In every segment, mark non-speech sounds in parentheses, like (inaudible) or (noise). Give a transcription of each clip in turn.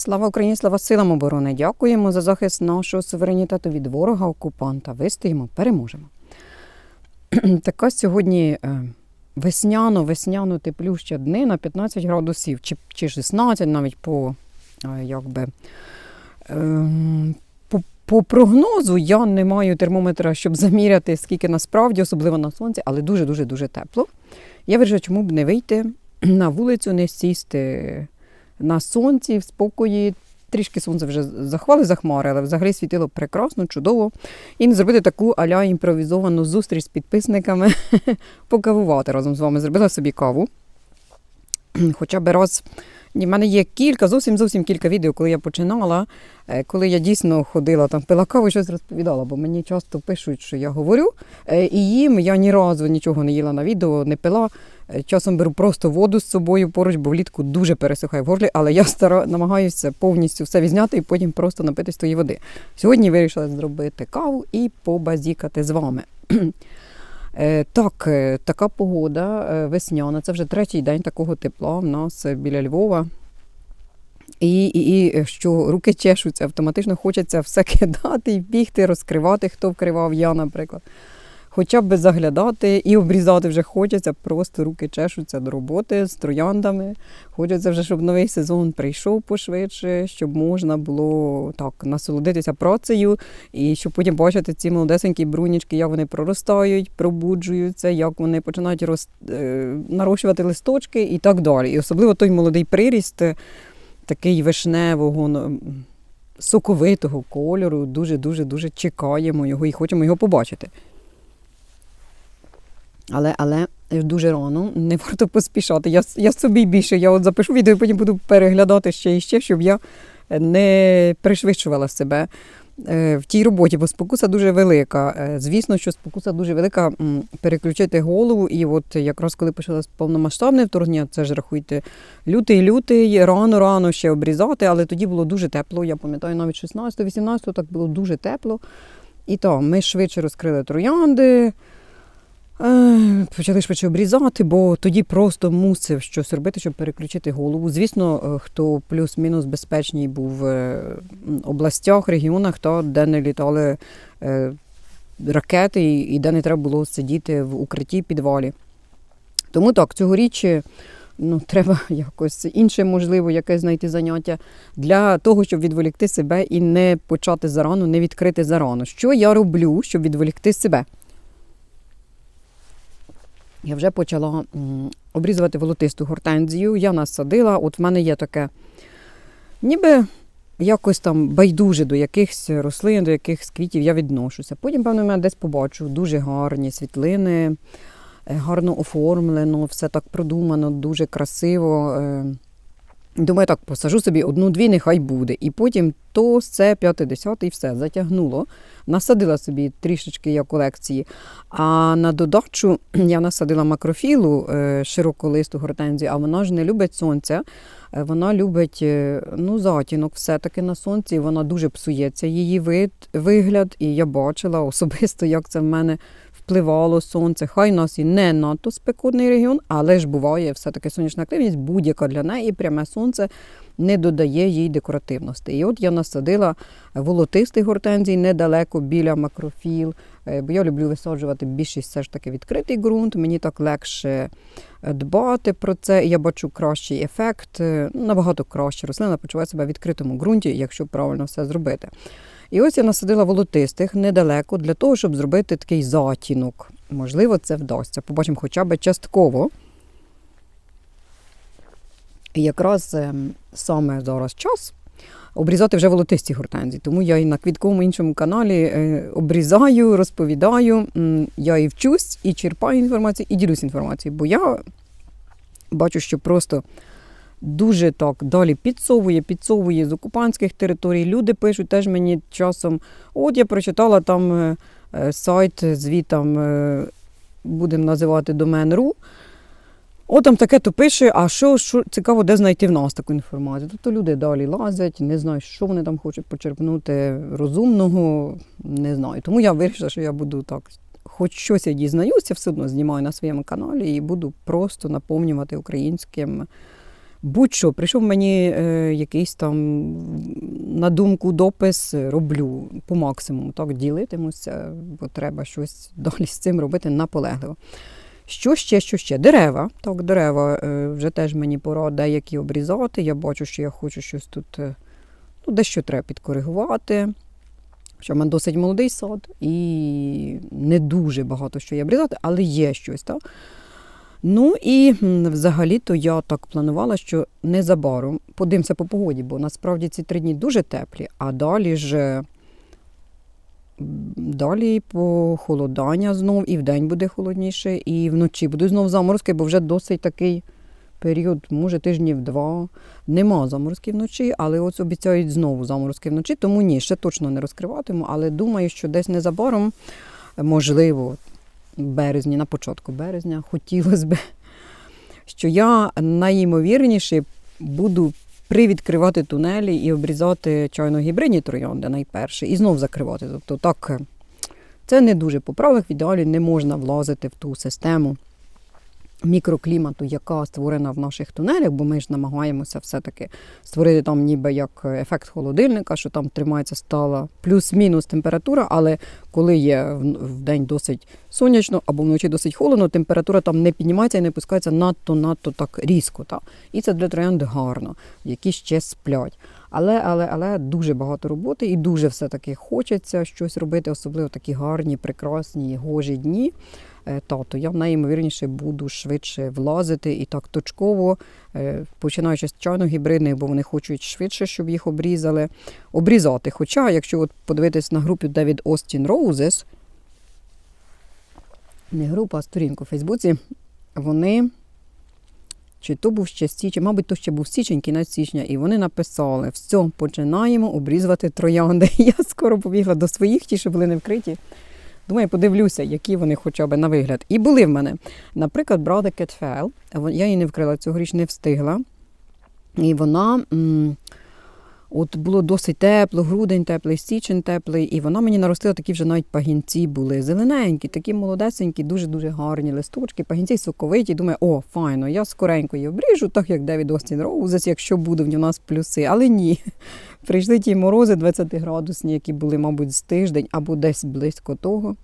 Слава Україні, слава силам оборони! Дякуємо за захист нашого суверенітету від ворога окупанта. Вистоїмо, переможемо. (clears throat) така сьогодні е, весняно, весняно теплюща днина 15 градусів, чи, чи 16 навіть по, е, якби, ем, по, по прогнозу я не маю термометра, щоб заміряти, скільки насправді, особливо на сонці, але дуже-дуже дуже тепло. Я вирішила, чому б не вийти на вулицю, не сісти на сонці, в спокої. Трішки сонце вже захвали захмари, але взагалі світило прекрасно, чудово. І не зробити таку аля імпровізовану зустріч з підписниками, (laughs) покавувати разом з вами. Зробила собі каву. Хоча б раз. В мене є кілька, зовсім зовсім кілька відео, коли я починала, е, коли я дійсно ходила там, пила каву щось розповідала, бо мені часто пишуть, що я говорю. е, І їм я ні разу нічого не їла на відео, не пила. Е, Часом беру просто воду з собою поруч, бо влітку дуже пересихає в горлі, але я стара, намагаюся повністю все відзняти і потім просто напитись тої води. Сьогодні вирішила зробити каву і побазікати з вами. Е, Так, е, така погода е, весняна. Це вже третій день такого тепла в нас біля Львова. І, і, і що руки чешуться, автоматично хочеться все (laughs) кидати і бігти, розкривати, хто вкривав я, наприклад. Хоча б заглядати і обрізати вже хочеться, просто руки чешуться до роботи з трояндами. Хочеться вже, щоб новий сезон прийшов пошвидше, щоб можна було так насолодитися працею, і щоб потім бачити ці молодесенькі брунічки, як вони проростають, пробуджуються, як вони починають роз... е, нарощувати листочки і так далі. І особливо той молодий приріст, е, такий вишневого, соковитого кольору. Дуже дуже дуже чекаємо його і хочемо його побачити. Але, але дуже рано, не варто поспішати. Я, я собі більше, я от запишу відео потім буду переглядати ще і ще, щоб я не пришвидшувала себе е, в тій роботі, бо спокуса дуже велика. Е, Звісно, що спокуса дуже велика переключити голову. І от якраз коли почалось повномасштабне вторгнення, це ж рахуйте, лютий-лютий, рано-рано ще обрізати, але тоді було дуже тепло. Я пам'ятаю, навіть 16-18 так було дуже тепло. І то ми швидше розкрили троянди. Е, Почали швидше обрізати, бо тоді просто мусив щось робити, щоб переключити голову. Звісно, е, хто плюс-мінус безпечній був в е, областях, регіонах, та, де не літали ракети і, де не треба було сидіти в укритті підвалі. Тому так, цьогоріч ну, (laughs) треба якось інше, можливо, якесь знайти заняття для того, щоб відволікти себе і не почати зарано, не відкрити зарано. Що я роблю, щоб відволікти себе? Я вже почала обрізувати волотисту гортензію. Я насадила. От в мене є таке, ніби якось там байдуже до якихось рослин, до якихось квітів я відношуся. Потім, певно, я десь побачу дуже гарні світлини, е, гарно оформлено, все так продумано, дуже красиво. Думаю, так, посажу собі одну-дві, нехай буде. І потім то, це, п'яте, десяте, і все, затягнуло. Насадила собі трішечки я колекції. А на додачу (clears throat) я насадила макрофілу е, широколисту гортензію, а вона ж не любить сонця. Е, Вона любить е, ну, затінок все-таки на сонці, вона дуже псується її вид, вигляд. І я бачила особисто, як це в мене впливало сонце. Хай нас і не надто спекотний регіон, але ж буває все-таки сонячна активність, будь-яка для неї пряме сонце не додає їй декоративності. І от я насадила волотистий гортензій недалеко біля макрофіл. Е, Бо я люблю висаджувати більшість все ж таки відкритий ґрунт. Мені так легше е, дбати про це. Я бачу кращий ефект, е, ну, набагато краще. Рослина почуває себе в відкритому ґрунті, якщо правильно все зробити. І ось я насадила волотистих недалеко для того, щоб зробити такий затінок. Можливо, це вдасться. Побачимо хоча б частково. І якраз ем, саме зараз час обрізати вже волотисті гортензії. Тому я і на квітковому іншому каналі е, обрізаю, розповідаю. Я і вчусь, і черпаю інформацію, і ділюсь інформацією. Бо я бачу, що просто дуже так далі підсовує, підсовує з окупантських територій. Люди пишуть теж мені часом: от я прочитала там е, е, сайт звітом, е, будемо називати домен.ру. О, там таке то пише, а що, що цікаво, де знайти в нас таку інформацію. Тобто люди далі лазять, не знаю, що вони там хочуть почерпнути розумного, не знаю. Тому я вирішила, що я буду так, хоч щось я дізнаюся, все одно знімаю на своєму каналі і буду просто наповнювати українським Будь-що, прийшов мені е, якийсь там на думку допис, роблю по максимуму. Так, ділитимуся, бо треба щось (laughs) далі з цим робити наполегливо. Що ще, що ще? Дерева. Так, дерева е, вже теж мені пора деякі обрізати. Я бачу, що я хочу щось тут, е, ну, дещо треба підкоригувати. Що в мене досить молодий сад і не дуже багато що є обрізати, але є щось. Так? Ну і взагалі-то я так планувала, що незабаром подивимося по погоді, бо насправді ці три дні дуже теплі, а далі ж далі похолодання знов, і вдень буде холодніше, і вночі будуть знов заморозки, бо вже досить такий період, може тижнів два. Нема заморозків вночі, але ось обіцяють знову заморозки вночі, тому ні, ще точно не розкриватиму, але думаю, що десь незабаром, можливо, березні, на початку березня, хотілося б, що я найімовірніше буду привідкривати тунелі і обрізати чайно-гібридні троянди найперше, і знов закривати. Тобто так, це не дуже по правилах, в ідеалі не можна влазити в ту систему мікроклімату, яка створена в наших тунелях, бо ми ж намагаємося все-таки створити там ніби як ефект холодильника, що там тримається стала плюс-мінус температура, але коли є в день досить сонячно або вночі досить холодно, температура там не піднімається і не пускається надто-надто так різко. Та? І це для троянд гарно, які ще сплять. Але, але, але дуже багато роботи і дуже все-таки хочеться щось робити, особливо такі гарні, прекрасні, гожі дні. Е, Та, то я найімовірніше буду швидше влазити і так точково, е, починаючи з чайно-гібридних, бо вони хочуть швидше, щоб їх обрізали, обрізати. Хоча, якщо от подивитись на групу David Austin Roses, не група, а сторінку в Фейсбуці, вони. Чи то був ще січень, мабуть, то ще був січень, кінець січня, і вони написали: все, починаємо обрізувати троянди. (laughs) Я скоро побігла до своїх, ті, що були не вкриті. Думаю, подивлюся, які вони хоча б на вигляд. І були в мене. Наприклад, Brother Кетфел. я її не вкрила цьогоріч, не встигла. І вона. М- От було досить тепло, грудень теплий, січень теплий, і вона мені наростила такі вже навіть пагінці були. Зелененькі, такі молодесенькі, дуже-дуже гарні листочки, пагінці соковиті. Думаю, о, файно, я скоренько її обріжу, так як Девід Остін Роузес, якщо будуть у нас плюси. Але ні. (laughs) Прийшли ті морози 20-градусні, які були, мабуть, з тиждень або десь близько того.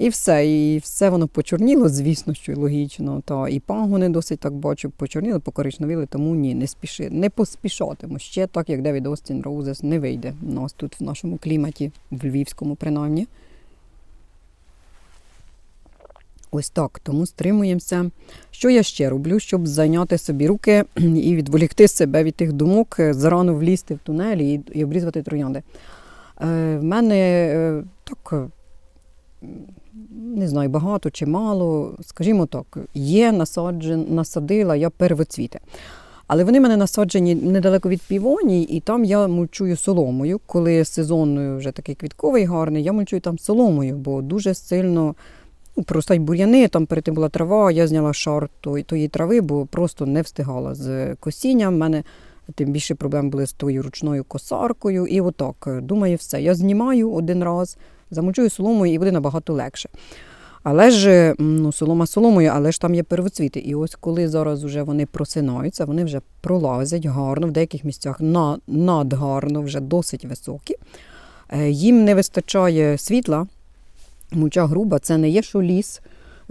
І все, і все воно почорніло, звісно, що логічно. Та і пагони досить так бачу, почорніли, покоричневіли, тому ні, не спіши, не поспішатиму. Ще так, як Девід Остін Роузес не вийде у нас тут в нашому кліматі, в Львівському, принаймні. Ось так, тому стримуємося. Що я ще роблю, щоб зайняти собі руки (clears throat) і відволікти себе від тих думок, зарано влізти в тунелі і, обрізати троянди. Е, в мене е, так. Е, Не знаю, багато чи мало, скажімо так, є насаджен, насадила я первоцвіти. Але вони мене насаджені недалеко від півоній, і там я мульчую соломою. Коли сезон вже такий квітковий гарний, я мульчую там соломою, бо дуже сильно ну, проростають бур'яни, там перед тим була трава, я зняла шар тої, тої трави, бо просто не встигала з косінням. У мене тим більше проблем були з тою ручною косаркою. І отак, думаю, все. Я знімаю один раз, замульчую соломою і буде набагато легше. Але ж ну, солома соломою, але ж там є первоцвіти. І ось коли зараз вже вони просинаються, вони вже пролазять гарно, в деяких місцях на, надгарно, вже досить високі. Е, Їм не вистачає світла, муча груба, це не є, що ліс.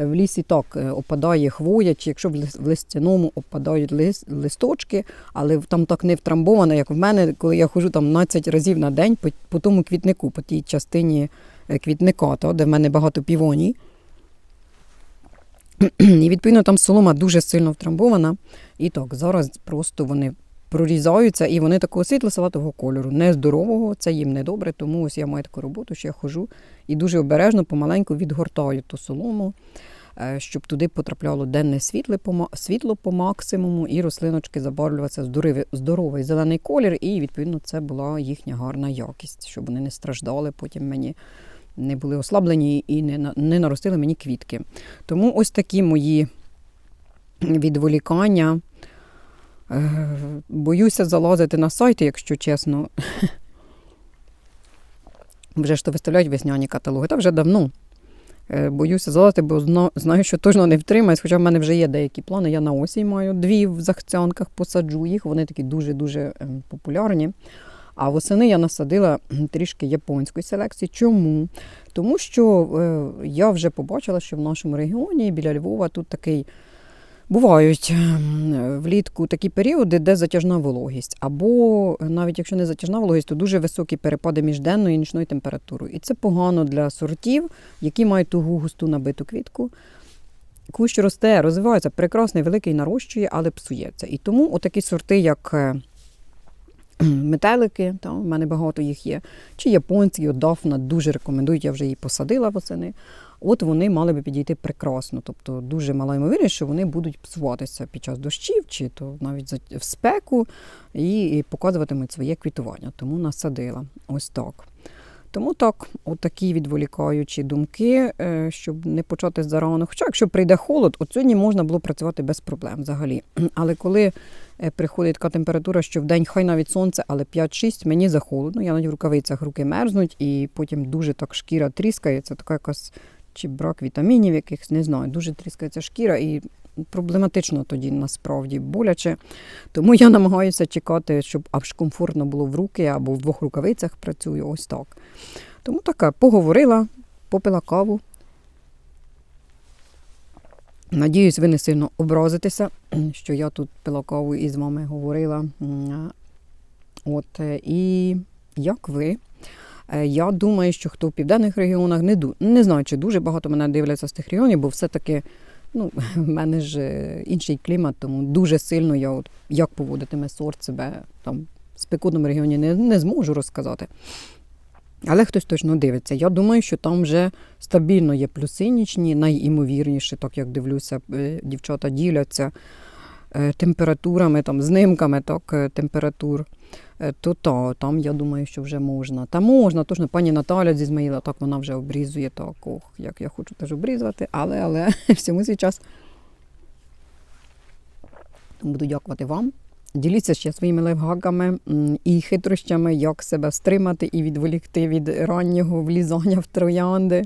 В лісі так е, опадає хвоя, чи якщо в листяному опадають лис- листочки, але там так не втрамбовано, як в мене, коли я ходжу там 12 разів на день по, по тому квітнику, по тій частині е, квітника, то, де в мене багато півоній. (clears throat) І відповідно там солома дуже сильно втрамбована. І так, зараз просто вони прорізаються, і вони такого світло-салатового кольору, нездорового, це їм не добре, тому ось я маю таку роботу, що я ходжу і дуже обережно, помаленьку відгортаю ту солому, е, щоб туди потрапляло денне світло по, максимуму, і рослиночки забарвлюватися здоровий, здоровий зелений колір, і відповідно це була їхня гарна якість, щоб вони не страждали потім мені. Не були ослаблені і не, не наростили мені квітки. Тому ось такі мої відволікання. Боюся залазити на сайти, якщо чесно. Вже ж то виставляють весняні каталоги, та вже давно. Е, Боюся залати, бо знаю, що точно не втримаюсь. Хоча в мене вже є деякі плани. Я на осінь маю дві в захцянках, посаджу їх. Вони такі дуже-дуже ем, популярні. А восени я насадила трішки японської селекції. Чому? Тому що е, я вже побачила, що в нашому регіоні біля Львова тут такий. Бувають ем, влітку такі періоди, де затяжна вологість, або навіть якщо не затяжна вологість, то дуже високі перепади між денною і нічною температурою. І це погано для сортів, які мають тугу густу набиту квітку. Кущ росте, розвивається прекрасний, великий нарощує, але псується. І тому отакі сорти, як е, метелики, там, в мене багато їх є, чи японські, Дафна, дуже рекомендують, я вже її посадила восени. От вони мали би підійти прекрасно. Тобто дуже мала ймовірність, що вони будуть псуватися під час дощів, чи то навіть в спеку, і, показуватимуть своє квітування. Тому насадила. Ось так. Тому так, отакі відволікаючі думки, е, щоб не почати зарано. Хоча, якщо прийде холод, от сьогодні можна було працювати без проблем взагалі. (clears throat) Але коли е, приходить така температура, що в день хай навіть сонце, але 5-6, мені захолодно, я навіть в рукавицях руки мерзнуть, і потім дуже так шкіра тріскається, така якась чи брак вітамінів якихось, не знаю, дуже тріскається шкіра і проблематично тоді насправді боляче. Тому я намагаюся чекати, щоб аж комфортно було в руки або в двох рукавицях працюю, ось так. Тому така поговорила, попила каву. Надіюсь, ви не сильно образитеся, що я тут пила каву і з вами говорила. От, е, і як ви? Е, Я думаю, що хто в південних регіонах не не знаю, чи дуже багато мене дивляться з тих регіонів, бо все-таки ну, (laughs) в мене ж е, інший клімат, тому дуже сильно я от як поводитиме сорт себе там в спекотному регіоні не, не зможу розказати. Але хтось точно дивиться. Я думаю, що там вже стабільно є плюси нічні, найімовірніше, так як дивлюся, е, дівчата діляться температурами, там, знимками так, е, температур. Е, То та, там я думаю, що вже можна. Та можна, точно пані Наталя зі Змаїла, так вона вже обрізує так, ох, як я хочу теж обрізувати, але, але (laughs) всьому свій час. Буду дякувати вам. Діліться ще своїми лайфхаками і хитрощами, як себе стримати і відволікти від раннього влізання в троянди,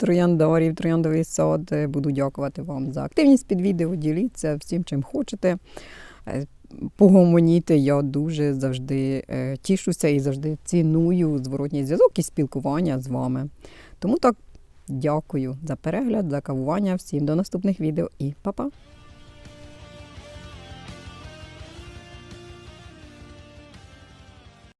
в трояндарі, в трояндовий сад. Е, Буду дякувати вам за активність під відео. Діліться всім, чим хочете. Е, Погомоніти я дуже завжди е, тішуся і завжди ціную зворотній зв'язок і спілкування з вами. Тому так дякую за перегляд, за кавування. Всім до наступних відео і па-па!